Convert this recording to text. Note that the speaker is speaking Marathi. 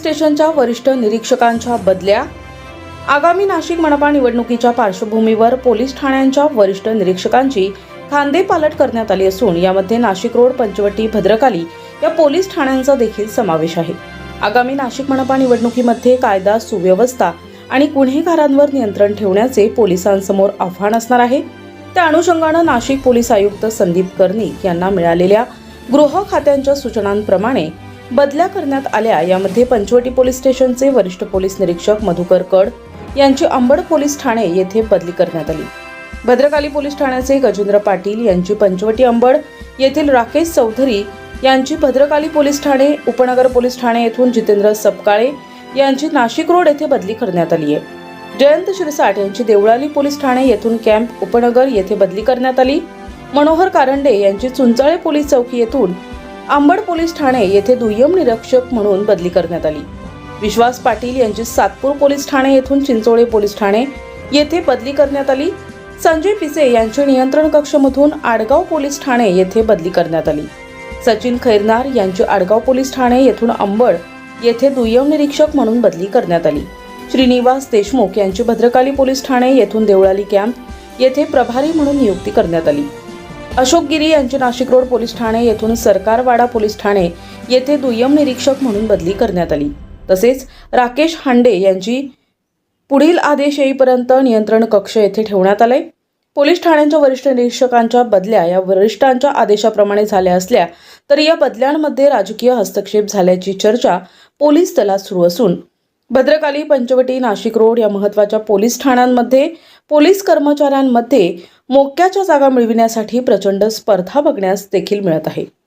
स्टेशनच्या वरिष्ठ निरीक्षकांच्या बदल्या आगामी नाशिक मनपा निवडणुकीच्या पार्श्वभूमीवर पोलीस ठाण्यांच्या वरिष्ठ निरीक्षकांची खांदे पालट करण्यात आली असून यामध्ये नाशिक रोड पंचवटी भद्रकाली या पोलीस ठाण्यांचा देखील समावेश आहे. आगामी नाशिक मनपा निवडणुकीमध्ये कायदा सुव्यवस्था आणि गुन्हेगारांवर नियंत्रण ठेवण्याचे पोलिसांसमोर आव्हान असणार आहे. त्या अनुषंगानं नाशिक पोलीस आयुक्त संदीप कर्णिक यांना मिळालेल्या गृह खात्यांच्या सूचनांप्रमाणे बदल्या करण्यात आल्या यामध्ये पंचवटी पोलीस स्टेशनचे वरिष्ठ पोलीस निरीक्षक मधुकर कड यांची अंबड पोलीस ठाणे येथे बदली करण्यात आली. भद्रकाली पोलीस ठाण्याचे गजेंद्र पाटील यांची पंचवटी अंबड येथील राकेश चौधरी यांची भद्रकाली पोलीस ठाणे उपनगर पोलीस ठाणे येथून जितेंद्र सपकाळे यांची नाशिक रोड येथे बदली करण्यात आली आहे. जयंत शिरसाट यांची देवळाली पोलीस ठाणे येथून कॅम्प उपनगर येथे बदली करण्यात आली. मनोहर कारंडे यांची चुंचाळे पोलीस चौकी येथून आंबड पोलीस ठाणे येथे दुय्यम निरीक्षक म्हणून बदली करण्यात आली. विश्वास पाटील यांची सातपूर पोलीस ठाणे येथून चिंचोळे पोलीस ठाणे येथे बदली करण्यात आली. संजय पिसे यांचे नियंत्रण कक्षमधून आडगाव पोलीस ठाणे येथे बदली करण्यात आली. सचिन खैरनार यांची आडगाव पोलीस ठाणे येथून अंबड येथे दुय्यम निरीक्षक म्हणून बदली करण्यात आली. श्रीनिवास देशमुख यांची भद्रकाली पोलीस ठाणे येथून देवळाली कॅम्प येथे प्रभारी म्हणून नियुक्ती करण्यात आली. अशोक गिरी यांची नाशिक रोड पोलीस ठाणे येथून सरकारवाडा पोलीस ठाणे येथे दुय्यम निरीक्षक म्हणून बदली करण्यात आली. तसेच राकेश हांडे यांची पुढील आदेश येईपर्यंत नियंत्रण कक्ष येथे ठेवण्यात आले. पोलीस ठाण्यांच्या वरिष्ठ निरीक्षकांच्या बदल्या या वरिष्ठांच्या आदेशाप्रमाणे झाल्या असल्या तरी या बदल्यांमध्ये राजकीय हस्तक्षेप झाल्याची चर्चा पोलीस दलात सुरू असून भद्रकाली पंचवटी नाशिक रोड या महत्त्वाच्या पोलीस ठाण्यांमध्ये पोलीस कर्मचाऱ्यांमध्ये मोक्याच्या जागा मिळविण्यासाठी प्रचंड स्पर्धा बघण्यास देखील मिळत आहे.